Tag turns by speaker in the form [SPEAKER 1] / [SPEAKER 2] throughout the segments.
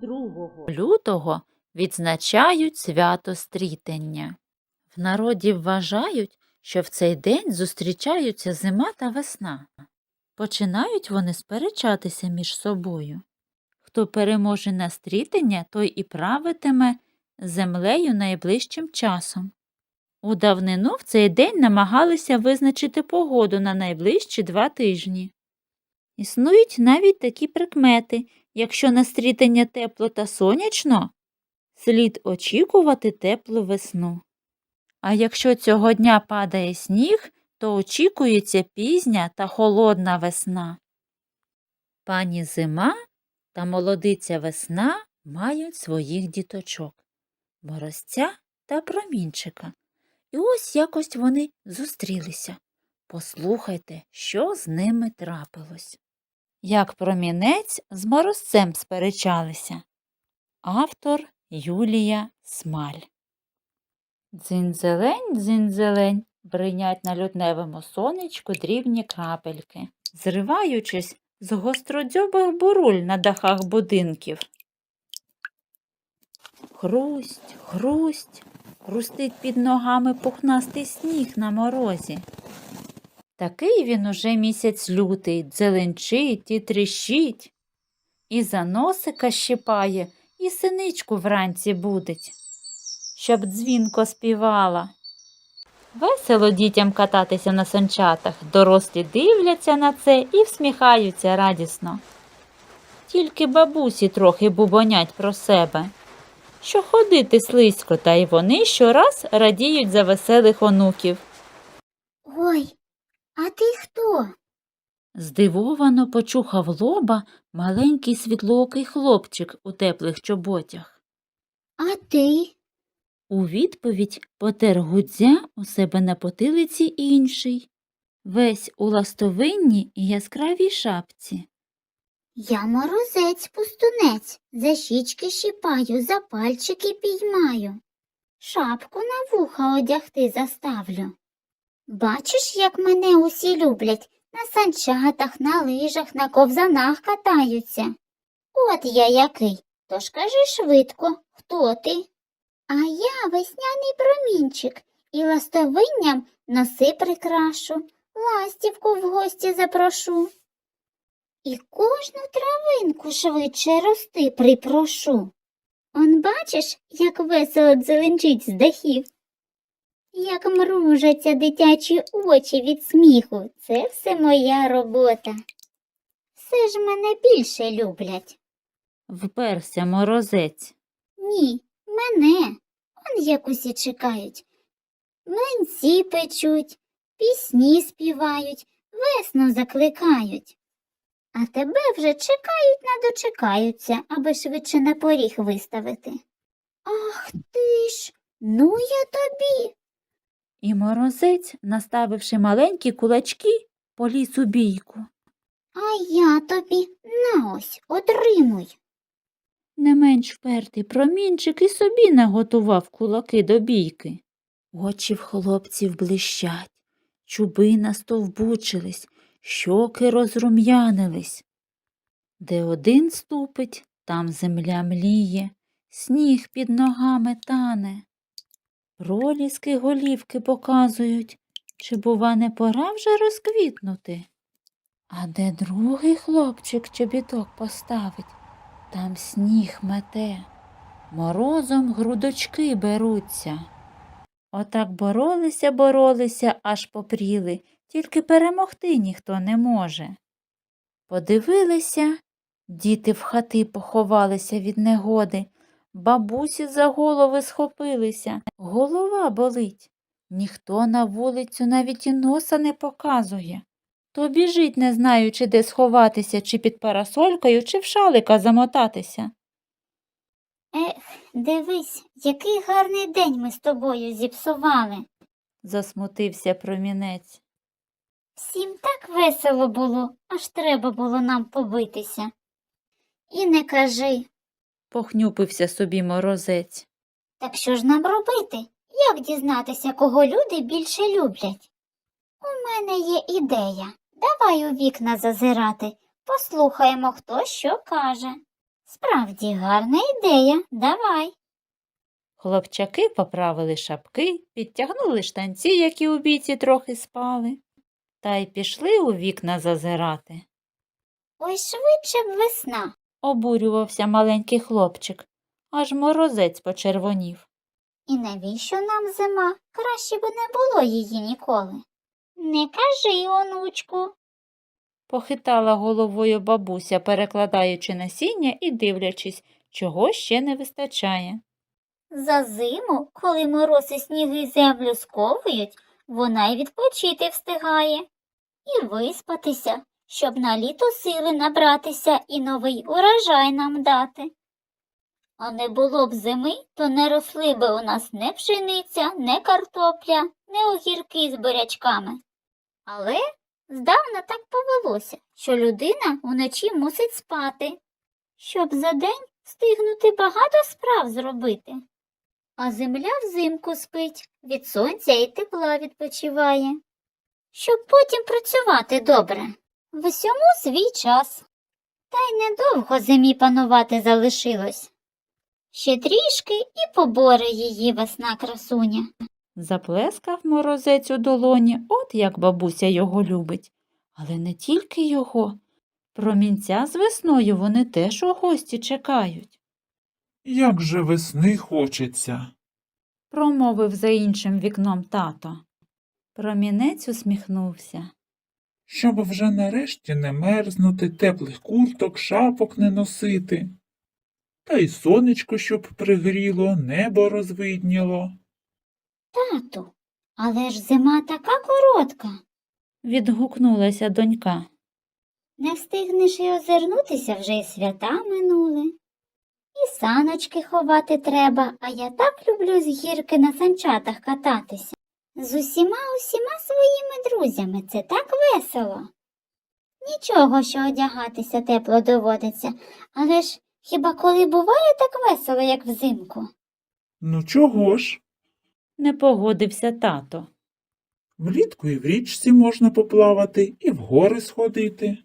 [SPEAKER 1] 2 лютого відзначають свято стрітення. В народі вважають, що в цей день зустрічаються зима та весна. Починають вони сперечатися між собою. Хто переможе на стрітення, той і правитиме землею найближчим часом. У давнину в цей день намагалися визначити погоду на найближчі два тижні. Існують навіть такі прикмети, якщо на стрітання тепло та сонячно, слід очікувати теплу весну. А якщо цього дня падає сніг, то очікується пізня та холодна весна. Пані зима та молодиця весна мають своїх діточок морозця та промінчика. І ось якось вони зустрілися. Послухайте, що з ними трапилось. Як промінець з морозцем сперечалися. Автор Юлія Смаль. Дзинзелень, дзинзелень, бринять на лютневому сонечку дрібні крапельки, зриваючись з гостродзьобих буруль на дахах будинків. Хрусть, хрусть, хрустить під ногами пухнастий сніг на морозі. Такий він уже місяць лютий, дзеленчить і тріщить, і за носика щипає, і синичку вранці будить, щоб дзвінко співала. Весело дітям кататися на санчатах, дорослі дивляться на це і всміхаються радісно. Тільки бабусі трохи бубонять про себе, що ходити слизько, та й вони щораз радіють за веселих онуків.
[SPEAKER 2] Ой, ти хто?
[SPEAKER 1] Здивовано почухав лоба маленький світлоокий хлопчик у теплих чоботях.
[SPEAKER 2] А ти?
[SPEAKER 1] У відповідь потер гудзя у себе на потилиці інший, весь у ластовинні і яскравій шапці.
[SPEAKER 2] Я морозець пустунець, за щічки щіпаю, за пальчики піймаю. Шапку на вуха одягти заставлю. Бачиш, як мене усі люблять, на санчатах, на лижах, на ковзанах катаються. От я який. Тож кажи швидко, хто ти? А я весняний промінчик і ластовинням носи прикрашу, ластівку в гості запрошу. І кожну травинку швидше рости припрошу. Он бачиш, як весело дзеленчить з дахів. Як мружаться дитячі очі від сміху, це все моя робота. Все ж мене більше люблять.
[SPEAKER 1] Вперся морозець.
[SPEAKER 2] Ні, мене. Он як усі чекають. Млинці печуть, пісні співають, весну закликають. А тебе вже чекають не дочекаються, аби швидше на поріг виставити. Ах ти ж, ну я тобі.
[SPEAKER 1] І морозець, наставивши маленькі кулачки, поліз у бійку.
[SPEAKER 2] А я тобі на ось отримуй.
[SPEAKER 1] Не менш впертий промінчик і собі наготував кулаки до бійки. Очі в хлопців блищать, чуби настовбучились, щоки розрум'янились. Де один ступить, там земля мліє, сніг під ногами тане. Проліски голівки показують, чи, бува, не пора вже розквітнути. А де другий хлопчик чобіток поставить, там сніг мете, морозом грудочки беруться. Отак боролися, боролися, аж попріли, тільки перемогти ніхто не може. Подивилися, діти в хати поховалися від негоди, бабусі за голови схопилися, голова болить. Ніхто на вулицю навіть і носа не показує. То біжить, не знаючи, де сховатися, чи під парасолькою, чи в шалика замотатися.
[SPEAKER 2] Ех, дивись, який гарний день ми з тобою зіпсували.
[SPEAKER 1] засмутився промінець.
[SPEAKER 2] Всім так весело було, аж треба було нам побитися. І не кажи,
[SPEAKER 1] похнюпився собі морозець.
[SPEAKER 2] так що ж нам робити? Як дізнатися, кого люди більше люблять? У мене є ідея. Давай у вікна зазирати, послухаємо, хто що каже. Справді гарна ідея. Давай.
[SPEAKER 1] Хлопчаки поправили шапки, підтягнули штанці, які у бійці трохи спали, та й пішли у вікна зазирати.
[SPEAKER 2] Ой, швидше б весна.
[SPEAKER 1] Обурювався маленький хлопчик, аж морозець почервонів.
[SPEAKER 2] І навіщо нам зима? Краще б не було її ніколи. Не кажи, онучку.
[SPEAKER 1] Похитала головою бабуся, перекладаючи насіння і дивлячись, чого ще не вистачає.
[SPEAKER 2] За зиму, коли мороз і сніги землю сковують, вона й відпочити встигає. І виспатися, щоб на літо сили набратися і новий урожай нам дати. А не було б зими, то не росли би у нас не пшениця, не картопля, не огірки з бурячками. Але здавна так повелося, що людина уночі мусить спати, щоб за день встигнути багато справ зробити. А земля взимку спить, від сонця і тепла відпочиває, щоб потім працювати добре. В усьому свій час. Та й недовго зимі панувати залишилось. Ще трішки і поборе її весна красуня.
[SPEAKER 1] Заплескав морозець у долоні, от як бабуся його любить. Але не тільки його. Промінця з весною вони теж у гості чекають,
[SPEAKER 3] Як же весни хочеться.
[SPEAKER 1] промовив за іншим вікном тато. Промінець усміхнувся.
[SPEAKER 3] Щоб вже нарешті не мерзнути, теплих курток, шапок не носити. Та й сонечко, щоб пригріло, небо розвидніло.
[SPEAKER 2] Тату, але ж зима така коротка.
[SPEAKER 1] Відгукнулася донька.
[SPEAKER 2] Не встигнеш і озирнутися вже й свята минули. І саночки ховати треба, а я так люблю з гірки на санчатах кататися. З усіма усіма друзями це так весело. Нічого, що одягатися тепло доводиться, але ж хіба коли буває так весело, як взимку?
[SPEAKER 3] Ну чого ж?
[SPEAKER 1] Не погодився тато.
[SPEAKER 3] Влітку і в річці можна поплавати, і в гори сходити.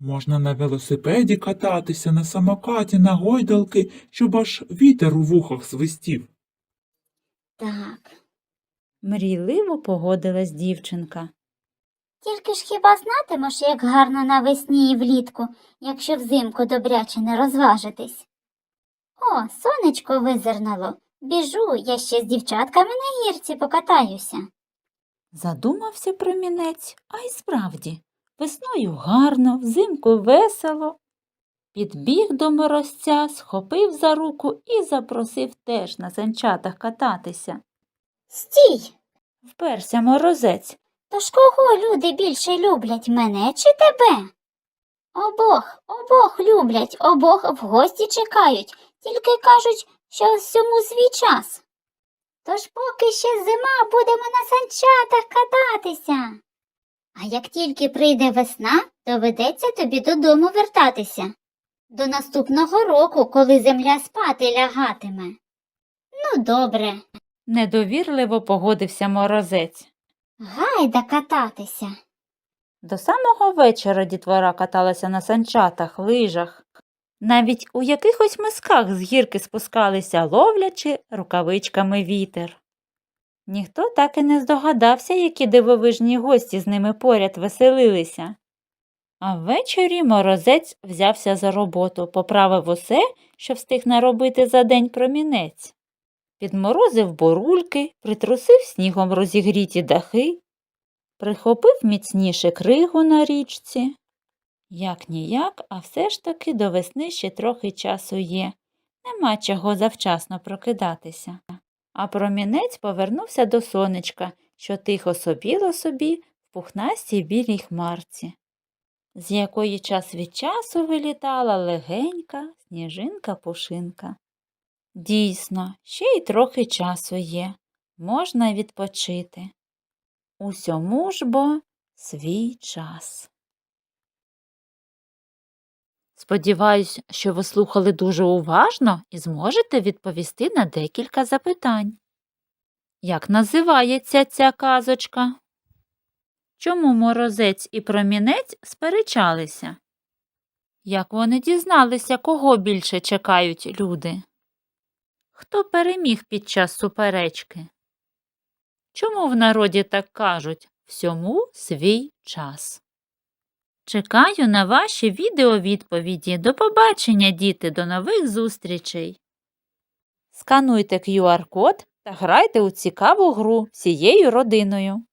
[SPEAKER 3] Можна на велосипеді кататися, на самокаті, на гойдалки, щоб аж вітер у вухах свистів.
[SPEAKER 2] Так.
[SPEAKER 1] Мрійливо погодилась дівчинка.
[SPEAKER 2] Тільки ж хіба знатимеш, як гарно навесні і влітку, якщо взимку добряче не розважитись? О, сонечко визирнуло. Біжу, я ще з дівчатками на гірці покатаюся.
[SPEAKER 1] Задумався промінець, а й справді, весною гарно, взимку весело. Підбіг до морозця, схопив за руку і запросив теж на санчатах кататися.
[SPEAKER 2] Стій!
[SPEAKER 1] Вперся морозець.
[SPEAKER 2] Тож кого люди більше люблять, мене чи тебе? Обох, обох люблять, обох в гості чекають, тільки кажуть, що всьому свій час. Тож поки ще зима, будемо на санчатах кататися. А як тільки прийде весна, доведеться тобі додому вертатися. До наступного року, коли земля спати лягатиме. Ну, добре,
[SPEAKER 1] Недовірливо погодився морозець.
[SPEAKER 2] гайда кататися.
[SPEAKER 1] До самого вечора дітвора каталася на санчатах, лижах. Навіть у якихось мисках з гірки спускалися, ловлячи рукавичками вітер. Ніхто так і не здогадався, які дивовижні гості з ними поряд веселилися. А ввечері морозець взявся за роботу, поправив усе, що встиг наробити за день промінець. Підморозив борульки, притрусив снігом розігріті дахи, прихопив міцніше кригу на річці. Як ніяк, а все ж таки до весни ще трохи часу є. Нема чого завчасно прокидатися. А промінець повернувся до сонечка, що тихо собіло собі в пухнастій білій хмарці, з якої час від часу вилітала легенька сніжинка-пушинка. Дійсно, ще й трохи часу є, можна відпочити. Усьому ж бо свій час. Сподіваюсь, що ви слухали дуже уважно і зможете відповісти на декілька запитань. Як називається ця казочка? Чому морозець і промінець сперечалися? Як вони дізналися, кого більше чекають люди? Хто переміг під час суперечки? Чому в народі так кажуть всьому свій час? Чекаю на ваші відеовідповіді. До побачення, діти, до нових зустрічей. Скануйте QR-код та грайте у цікаву гру всією родиною.